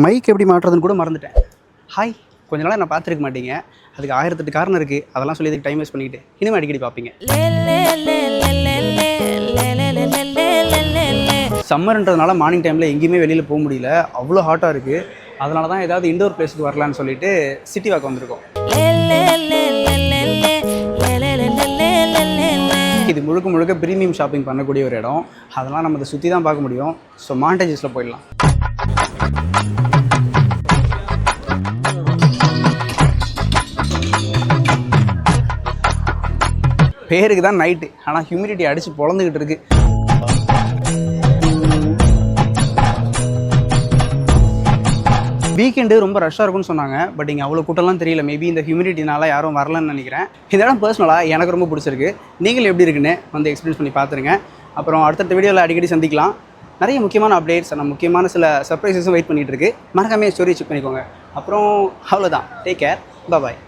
Mic எப்படி மாட்டுறதுன்னு கூட மறந்துட்டேன். ஹாய் கொஞ்ச நாளாக நான் பார்த்துருக்க மாட்டீங்க. அதுக்கு ஆயிரத்தெட்டு காரணம் இருக்குது அதெல்லாம் சொல்லி இதுக்கு டைம் வேஸ்ட் பண்ணிக்கிட்டு? இனிமேல் அடிக்கடி பார்ப்பீங்க. சம்மர்ன்றதுனால மார்னிங் டைமில் எங்கேயுமே வெளியில் போக முடியல. அவ்வளோ ஹாட்டாக இருக்குது அதனால தான் ஏதாவது இண்டோர் பிளேஸுக்கு வரலான்னு சொல்லிட்டு சிட்டி வாக் வந்திருக்கோம். இது முழுக்க முழுக்க ப்ரீமியம் ஷாப்பிங் பண்ணக்கூடிய ஒரு இடம். அதெல்லாம் நம்ம அதை சுற்றி தான் பார்க்க முடியும். ஸோ மாண்டேஜஸில் போயிடலாம். பேருக்கு தான் நைட்டு ஆனால் ஹியூமிடிட்டி அடித்து பொழந்துக்கிட்டு இருக்கு. வீக்கெண்டு ரொம்ப ரஷ்ஷாக இருக்கும்னு சொன்னாங்க பட் இங்கே அவ்வளோ கூட்டம்லாம் தெரியல. மேபி இந்த ஹியூமிடிட்டினால யாரும் வரலன்னு நினைக்கிறேன். இதெல்லாம் பர்சனலாக எனக்கு ரொம்ப பிடிச்சிருக்கு. நீங்கள் எப்படி இருக்குன்னு வந்து எக்ஸ்பீரியன்ஸ் பண்ணி பார்த்துருங்க. அப்புறம் அடுத்தடுத்த வீடியோவில் அடிக்கடி சந்திக்கலாம். நிறைய முக்கியமான அப்டேட்ஸ் நம்ம முக்கியமான சில சர்ப்ரைசஸும் வெயிட் பண்ணிகிட்டு இருக்கு. மறக்காமல் ஸ்டோரி செக் பண்ணிக்கோங்க. அப்புறம் அவ்வளோதான் டேக் கேர் பாய்